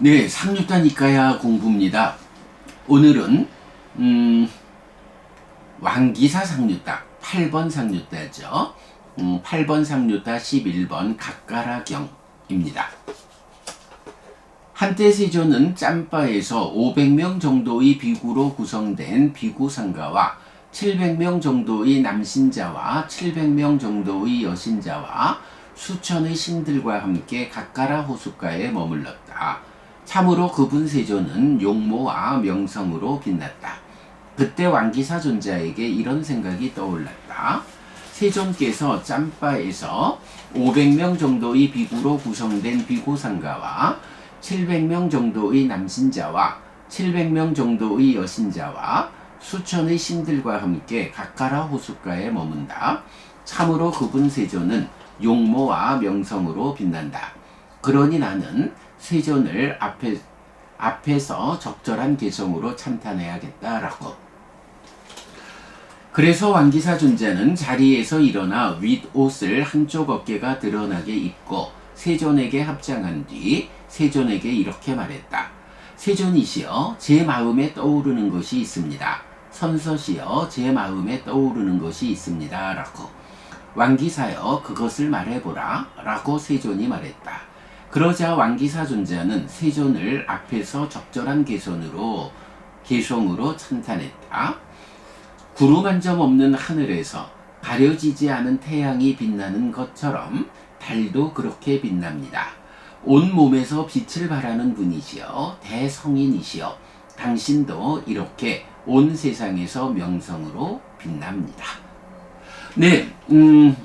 네, 상류다니까야 공부입니다. 오늘은 음, 왕기사 상류다 8번 상류다죠. 음, 8번 상류다 11번 각가라경입니다. 한때 세조는 짬바에서 500명 정도의 비구로 구성된 비구상가와 700명 정도의 남신자와 700명 정도의 여신자와 수천의 신들과 함께 각가라 호숫가에 머물렀다. 참으로 그분 세조는 용모와 명성으로 빛났다. 그때 왕기사 존자에게 이런 생각이 떠올랐다. 세존께서 짬바에서 500명 정도의 비구로 구성된 비구상가와 700명 정도의 남신자와 700명 정도의 여신자와 수천의 신들과 함께 각가라 호숫가에 머문다. 참으로 그분 세존은 용모와 명성으로 빛난다. 그러니 나는 세존을 앞에, 앞에서 적절한 개성으로 찬탄해야겠다라고. 그래서 왕기사 존자는 자리에서 일어나 윗옷을 한쪽 어깨가 드러나게 입고 세존에게 합장한 뒤 세존에게 이렇게 말했다. 세존이시여 제 마음에 떠오르는 것이 있습니다. 선서시여 제 마음에 떠오르는 것이 있습니다. 라고 왕기사여 그것을 말해보라 라고 세존이 말했다. 그러자 왕기사 존자는 세존을 앞에서 적절한 개선으로 개성으로 찬탄했다. 구름 한 점 없는 하늘에서 가려지지 않은 태양이 빛나는 것처럼 달도 그렇게 빛납니다. 온 몸에서 빛을 발하는 분이시여 대성인이시여 당신도 이렇게 온 세상에서 명성으로 빛납니다. 네, 음,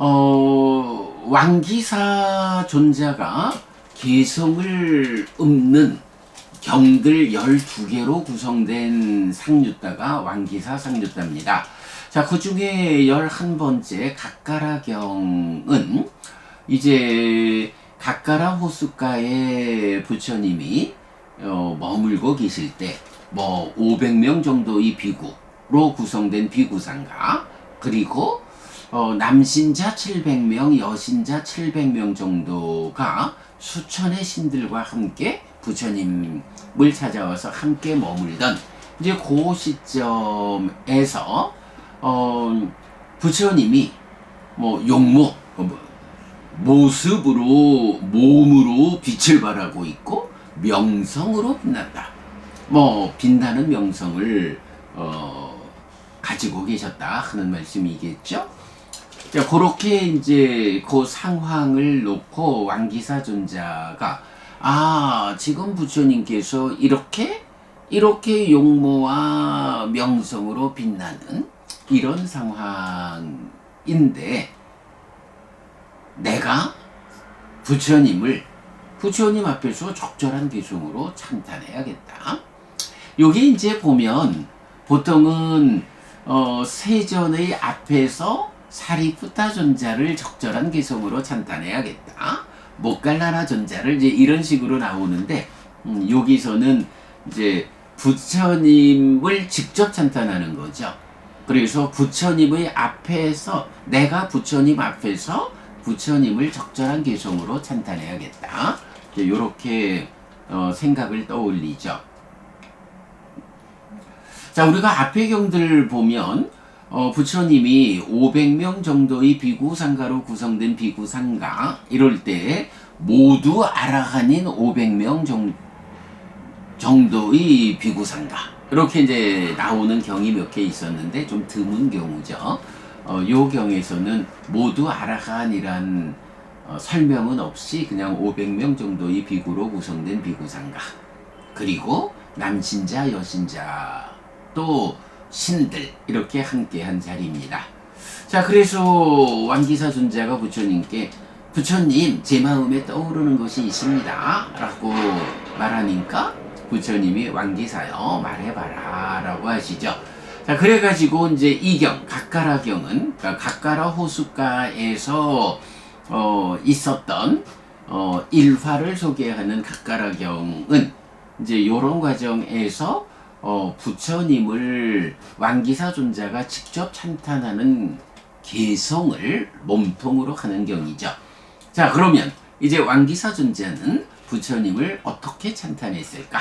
어, 왕기사 존자가 개성을 읊는 경들 12개로 구성된 상류다가 왕기사 상류다입니다. 자, 그 중에 11번째 각가라경은 이제 각가라 호숫가에 부처님이 어, 머물고 계실 때 뭐 500명 정도의 비구로 구성된 비구상가 그리고 어, 남신자 700명, 여신자 700명 정도가 수천의 신들과 함께 부처님을 찾아와서 함께 머물던 이제 그 시점에서 어, 부처님이 뭐 용모 어, 뭐, 모습으로 몸으로 빛을 발하고 있고 명성으로 빛난다. 뭐 빛나는 명성을 어, 가지고 계셨다 하는 말씀이겠죠. 자, 그렇게 이제 그 상황을 놓고 왕기사 존자가 아, 지금 부처님께서 이렇게 이렇게 용모와 명성으로 빛나는 이런 상황인데 내가 부처님을 부처님 앞에서 적절한 개성으로 찬탄해야겠다. 여기 이제 보면 보통은 어, 세전의 앞에서 사리푸타 존자를 적절한 개성으로 찬탄해야겠다. 목갈라나 존자를 이제 이런 식으로 나오는데 음, 여기서는 이제 부처님을 직접 찬탄하는 거죠. 그래서 부처님의 앞에서 내가 부처님 앞에서 부처님을 적절한 개성으로 찬탄해야겠다. 이렇게 어, 생각을 떠올리죠. 자, 우리가 앞의 경들 보면 어, 부처님이 500명 정도의 비구상가로 구성된 비구상가 이럴 때 모두 아라한인 500명 정, 정도의 비구상가 이렇게 이제 나오는 경이 몇 개 있었는데 좀 드문 경우죠. 어, 요 경에서는 모두 아라한이란 어, 설명은 없이 그냥 500명 정도의 비구로 구성된 비구상가 그리고 남신자 여신자 또 신들 이렇게 함께한 자리입니다. 자 그래서 왕기사 존자가 부처님께 부처님 제 마음에 떠오르는 것이 있습니다 라고 말하니까 부처님이 왕기사여 말해봐라 라고 하시죠. 자 그래가지고 이제 이경 각가라경은 그러니까 각가라 호숫가에서 어, 있었던 어, 일화를 소개하는 각가라경은 이제 요런 과정에서 어, 부처님을 왕기사 존자가 직접 찬탄하는 개성을 몸통으로 하는 경이죠. 자, 그러면 이제 왕기사 존재는 부처님을 어떻게 찬탄했을까?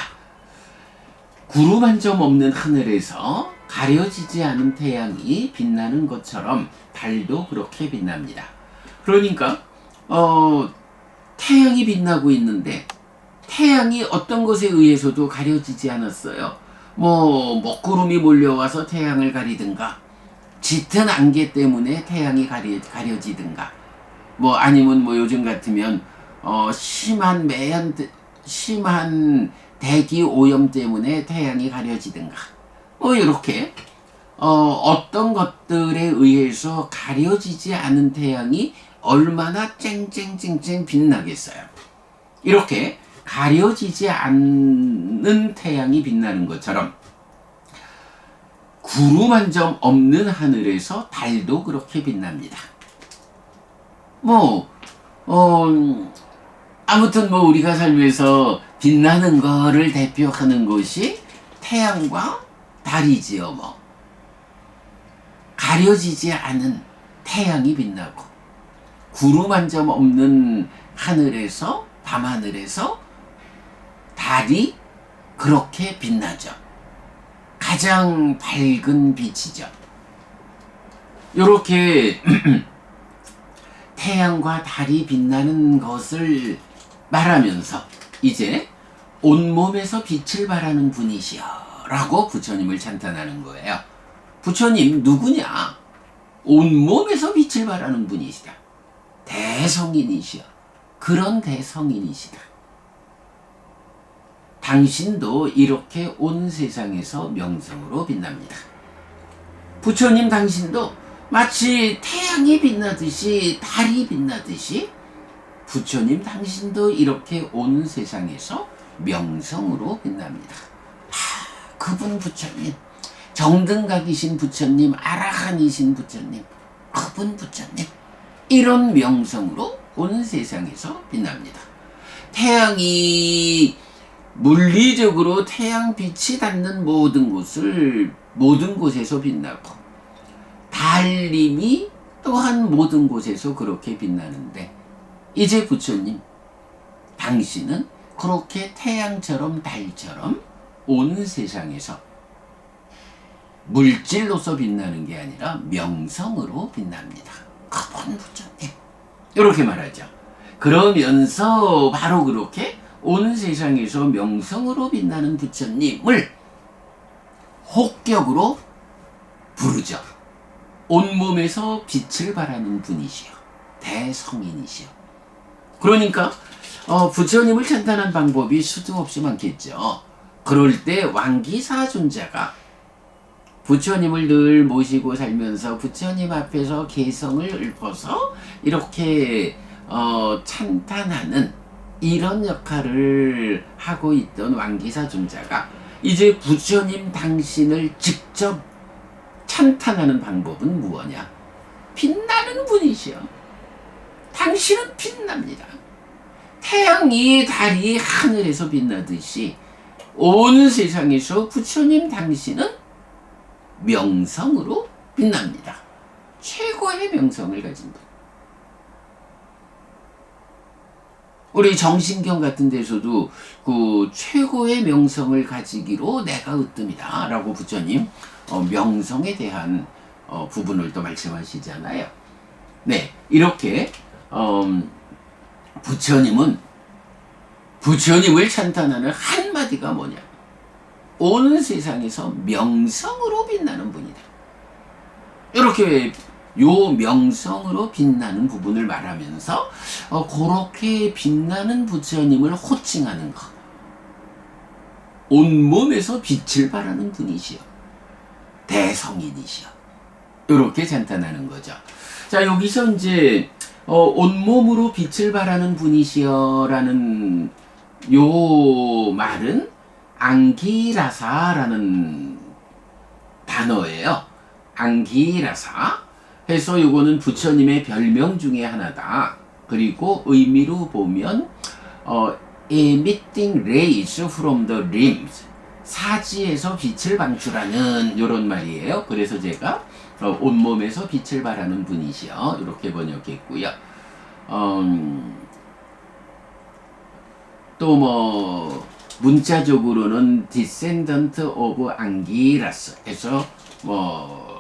구름 한 점 없는 하늘에서 가려지지 않은 태양이 빛나는 것처럼 달도 그렇게 빛납니다. 그러니까 어, 태양이 빛나고 있는데 태양이 어떤 것에 의해서도 가려지지 않았어요. 뭐 먹구름이 몰려와서 태양을 가리든가 짙은 안개 때문에 태양이 가려, 가려지든가 뭐 아니면 뭐 요즘 같으면 어 심한 매연 심한 대기 오염 때문에 태양이 가려지든가 뭐 이렇게 어 어떤 것들에 의해서 가려지지 않은 태양이 얼마나 쨍쨍쨍쨍 빛나겠어요. 이렇게 가려지지 않는 태양이 빛나는 것처럼 구름 한 점 없는 하늘에서 달도 그렇게 빛납니다. 뭐, 어, 아무튼 뭐 우리가 살면서 빛나는 거를 대표하는 것이 태양과 달이지요, 뭐. 가려지지 않은 태양이 빛나고, 구름 한 점 없는 하늘에서, 밤하늘에서 달이 그렇게 빛나죠. 가장 밝은 빛이죠. 이렇게 태양과 달이 빛나는 것을 말하면서 이제 온몸에서 빛을 발하는 분이시여 라고 부처님을 찬탄하는 거예요. 부처님 누구냐? 온몸에서 빛을 발하는 분이시다. 대성인이시여. 그런 대성인이시다. 당신도 이렇게 온 세상에서 명성으로 빛납니다. 부처님 당신도 마치 태양이 빛나듯이 달이 빛나듯이 부처님 당신도 이렇게 온 세상에서 명성으로 빛납니다. 하, 그분 부처님, 정등각이신 부처님, 아라한이신 부처님, 그분 부처님, 이런 명성으로 온 세상에서 빛납니다. 태양이 물리적으로 태양빛이 닿는 모든 곳을 모든 곳에서 빛나고 달님이 또한 모든 곳에서 그렇게 빛나는데 이제 부처님 당신은 그렇게 태양처럼 달처럼 온 세상에서 물질로서 빛나는 게 아니라 명성으로 빛납니다. 그분 부처님 이렇게 말하죠. 그러면서 바로 그렇게 온 세상에서 명성으로 빛나는 부처님을 혹격으로 부르죠. 온몸에서 빛을 발하는 분이시여. 대성인이시여. 그러니까 어, 부처님을 찬탄한 방법이 수도 없이 많겠죠. 그럴 때 왕기사 존자가 부처님을 늘 모시고 살면서 부처님 앞에서 개성을 읊어서 이렇게 어, 찬탄하는 이런 역할을 하고 있던 왕기사 존자가 이제 부처님 당신을 직접 찬탄하는 방법은 무엇냐? 빛나는 분이시여. 당신은 빛납니다. 태양이 달이 하늘에서 빛나듯이 온 세상에서 부처님 당신은 명성으로 빛납니다. 최고의 명성을 가진 분. 우리 정신경 같은 데서도 그 최고의 명성을 가지기로 내가 으뜸이다 라고 부처님 어, 명성에 대한 어, 부분을 또 말씀하시잖아요. 네, 이렇게 음, 부처님은 부처님을 찬탄하는 한마디가 뭐냐? 온 세상에서 명성으로 빛나는 분이다. 이렇게 요 명성으로 빛나는 부분을 말하면서 어, 그렇게 빛나는 부처님을 호칭하는 것. 온몸에서 빛을 발하는 분이시여. 대성인이시여. 이렇게 찬탄하는 거죠. 자, 여기서 이제 어, 온몸으로 빛을 발하는 분이시여라는 요 말은 앙기라사라는 단어예요. 앙기라사. 해서 요거는 부처님의 별명 중에 하나다. 그리고 의미로 보면 어, emitting rays from the limbs 사지에서 빛을 방출하는 이런 말이에요. 그래서 제가 어, 온몸에서 빛을 발하는 분이시여 이렇게 번역했고요. 음, 또뭐 문자적으로는 descendant of 안기라스 해서 뭐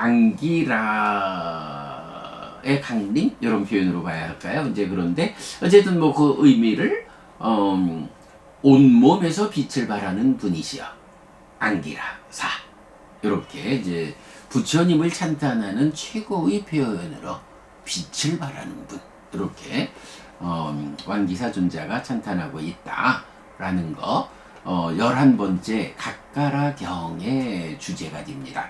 안기라의 강림 이런 표현으로 봐야 할까요? 이제 그런데 어쨌든 뭐 그 의미를 음, 온 몸에서 빛을 발하는 분이시여 안기라사 이렇게 이제 부처님을 찬탄하는 최고의 표현으로 빛을 발하는 분 이렇게 어, 왕기사 존자가 찬탄하고 있다라는 거 어, 열한 번째 각가라 경의 주제가 됩니다.